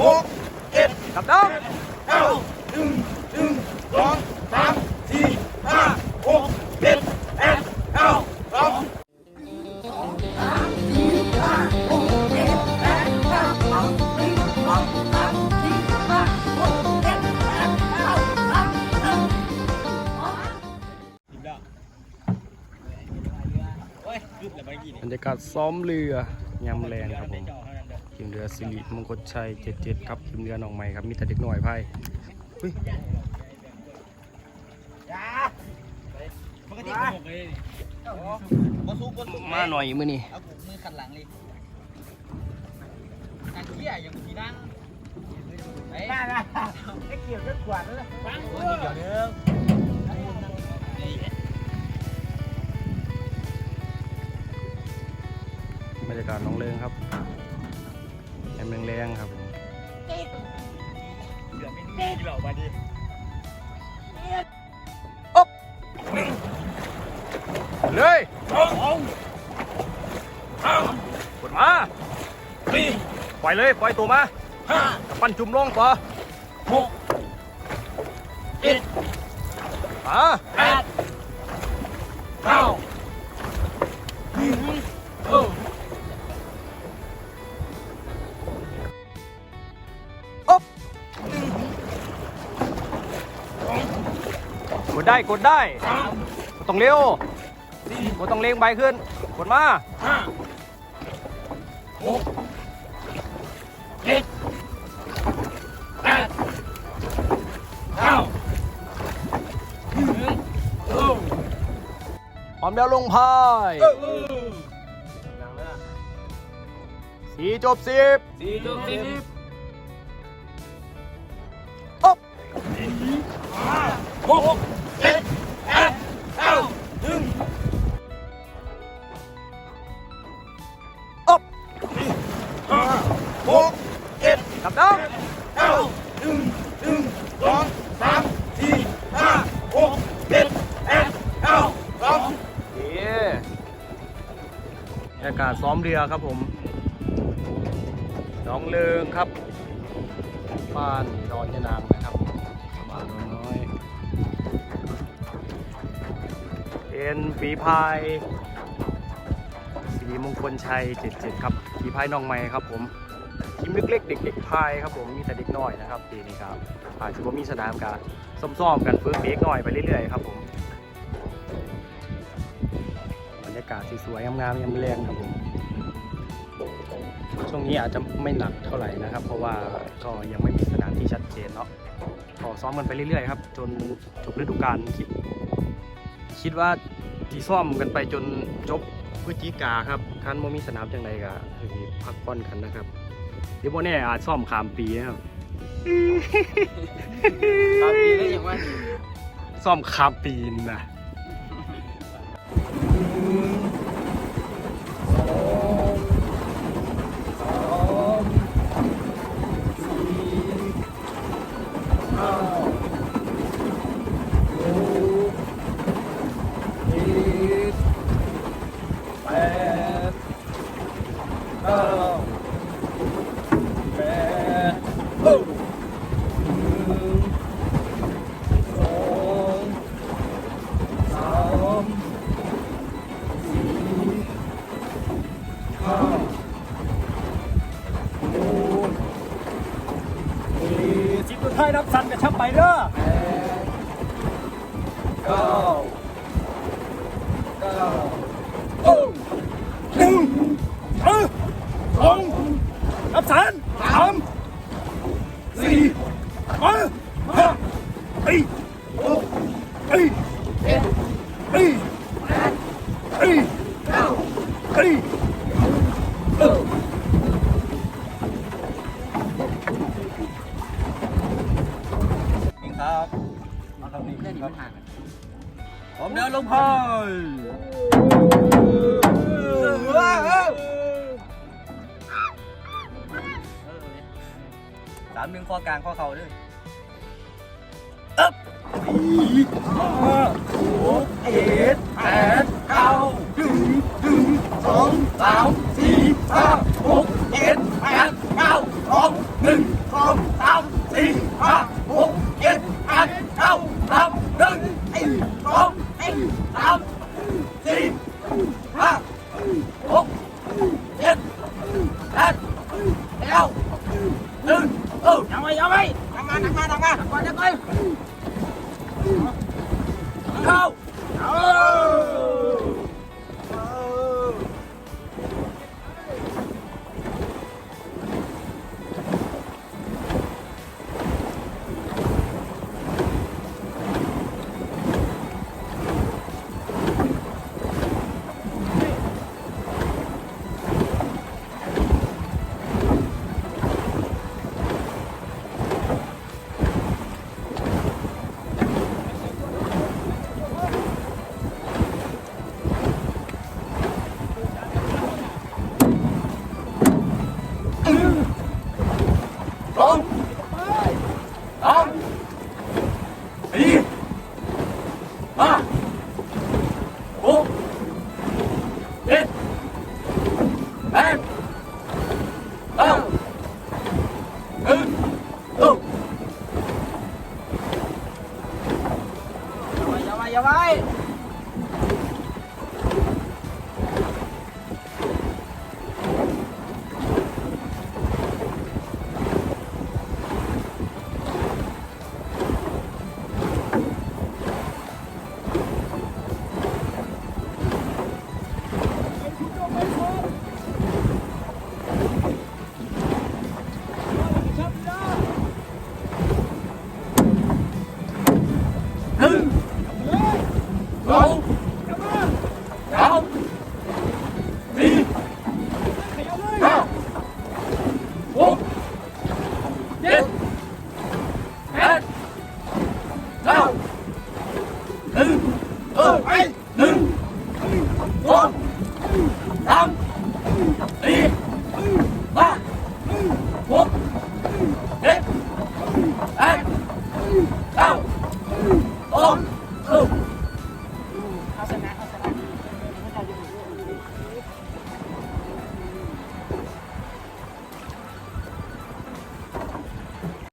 หกเจ็ดกับน้องเก้าหนึ่งหนึ่งสองสามสี่ห้าหกเจ็ดแปดเก้าสองบรรยากาศซ้อมเรือยามแรงครับผม ทีมเรือสิริมงคลชัย77ครับทีมเรือหนองใหม่ครับมีแต่เด็กหน่อยไพายอุ๊ยปกติผมาหน่อยมือนี้เอามือขันหลังเลยการเที่ยอย่างทีนั่งไอ้น่าน่าไอ้เกี่ยวกับขวานแล้วฟังคนเดียวเนื้อบรรยากาศน้องเลิงครับ แอมแรงๆครับผมเดี๋ยวไม่มีเหล่ามาดิเลยกดมาสี่ปล่อยเลยปล่อยตัวมาห้ากับปั้นจุ่มลงตัวหกเจ็ดมาแปดเก้า ได้กดได้สามกดต้องเร็วสี่กดต้องเร่งใบขึ้น กดมาห้าหกเจ็ดแปดเก้าหนึ่งเออพร้อมแล้วลงพายเออสี่จบสิบสี่จบสิบอ๊บห้าหกากาศซ้อมเรือครับผมน้องเลิงครับบ้านดอนยนางนะครับบ้านน้อยเป็นฝีพายสีมงคลชัย 77 ครับฝีพายน้องใหม่ครับผมทีมเล็กๆเด็กๆพายครับผมมีแต่เด็กน้อยนะครับปีนี้ครับอาจจะว่ามีสนามการซ้อมๆกันฝึกเด็กน้อยไปเรื่อยๆครับผมากาศสวยๆงามๆยามแรงครับผมช่วงนี้อาจจะไม่หนักเท่าไหร่นะครับ เพราะว่าก็ยังไม่มีสถานที่ชัดเจนเนาะก็ซ้อมกันไปเรื่อยๆครับ จนจบฤดูกาลคิด คิดว่าที่ซ้อมกันไปจนจบพฤศจิกาครับคันโมมีสนามจังไรก็คือพักผ่อนกันนะครับ เดี๋ยวโมแน่อาจซ้อมขามปีนะครับตอนนี้ได้ยังว่าซ้อมขามปีนะ แท้ายนับสันกับชับไปเด้อแปดเก้าเก้าโอ้หนึ่งเออสองนับสันสามสี่ห้าห้าเอ้ยหก หินมันห่างกัพร้อมแล้วลงพายสามหนึ่งข้อกลางข้อเข่าด้วยอึ๊บหกเจ็ดแปดเก้าดึงดึงสองสามสี่ห้าหกเจ็ดแปดเก้าสองหนึ่งสองสามสี่ห้าหกเจ็ดแปดเก้าสาม หนึ่งสองสามสี่ห้าหกเจ็ดแปดเก้าหนึ่งเออยังไงยังไงทำงานทำงานทำงานก่อนจะไปเข้าเอา ยังไงยังไง ห